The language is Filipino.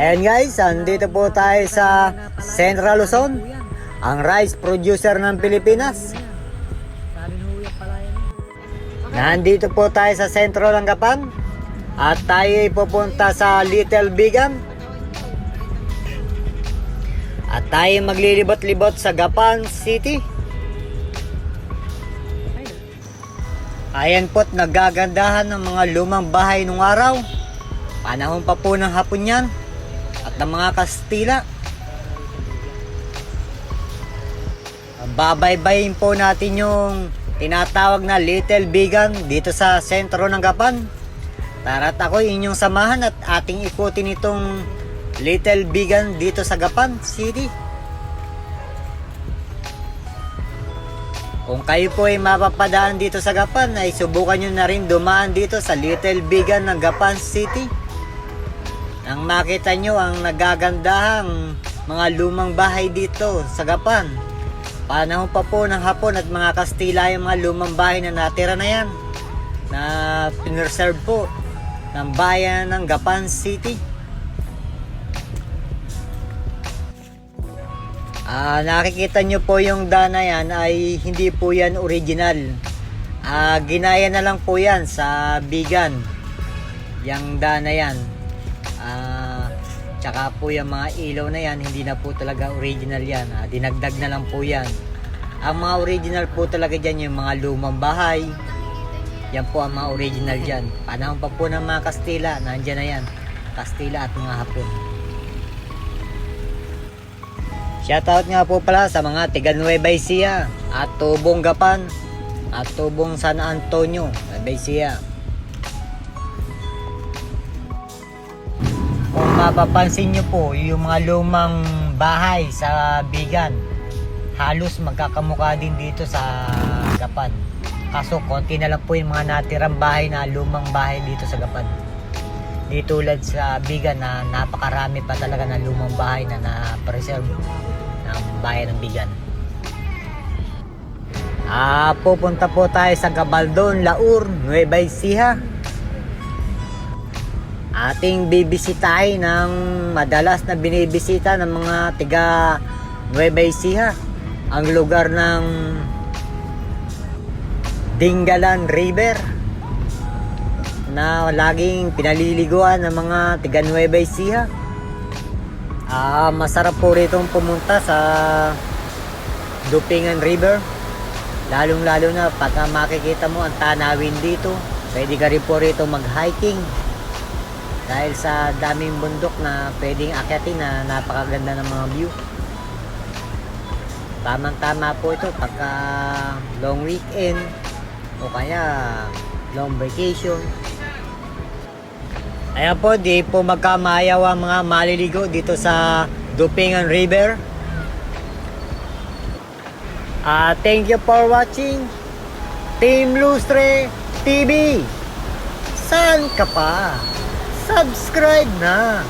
Ayan guys, andito po tayo sa Central Luzon, ang rice producer ng Pilipinas. Nandito po tayo sa sentro ng Gapan at tayo ay pupunta sa Little Bigan. At tayo maglilibot-libot sa Gapan City. Ayan po't nagagandahan ng mga lumang bahay nung araw. Panahon pa po ng hapon yan. Ng mga Kastila. Babaybayin po natin yung tinatawag na Little Bigan dito sa sentro ng Gapan. Tara't ako inyong samahan at ating ikutin itong Little Bigan dito sa Gapan City. Kung kayo po ay mapapadaan dito sa Gapan, ay subukan nyo na rin dumaan dito sa Little Bigan ng Gapan City. Nang makita nyo ang nagagandahang mga lumang bahay dito sa Gapan. Panahon pa po ng Hapon at mga Kastila yung mga lumang bahay na natira na yan. Na pinreserve po ng bayan ng Gapan City. Ah, nakikita nyo po yung dana yan ay hindi po yan original. Ah, ginaya na lang po yan sa bigan. Yang dana yan. Tsaka po yung mga ilaw na yan, hindi na po talaga original yan. Ah, dinagdag na lang po yan. Ang mga original po talaga dyan yung mga lumang bahay. Yan po ang mga original dyan. Panahon pa po ng mga Kastila, nandyan na yan. Kastila at mga Hapon. Shoutout nga po pala sa mga tiga Nueva Ecija at Tubong Gapan at Tubong San Antonio, Nueva Ecija. Mapapansin nyo po, yung mga lumang bahay sa Bigan, halos magkakamukha din dito sa Gapan. Kaso konti na lang po yung mga natirang bahay na lumang bahay dito sa Gapan. Di tulad sa Bigan na napakarami pa talaga na lumang bahay na na-preserve ng bayan ng Bigan. Ah, pupunta po tayo sa Gabaldon, Laur, Nueva Ecija. Ating bibisitahin ng madalas na binibisita ng mga tiga Nueva Ecija. Ang lugar ng Dingalan River na laging pinaliliguan ng mga tiga Nueva Ecija. Ah, masarap po rito pumunta sa Dupingan River. Lalong lalo na pagka makikita mo ang tanawin dito. Pwede ka rin po rito mag-hiking. Dahil sa daming bundok na pwedeng akyatin na napakaganda ng mga view. Tamang tama po ito pagka long weekend o kaya long vacation. Ayan po, di po magkamayaw ang mga maliligo dito sa Dupingan River. Ah, thank you for watching Team Lustre TV. Saan ka pa? Subscribe na!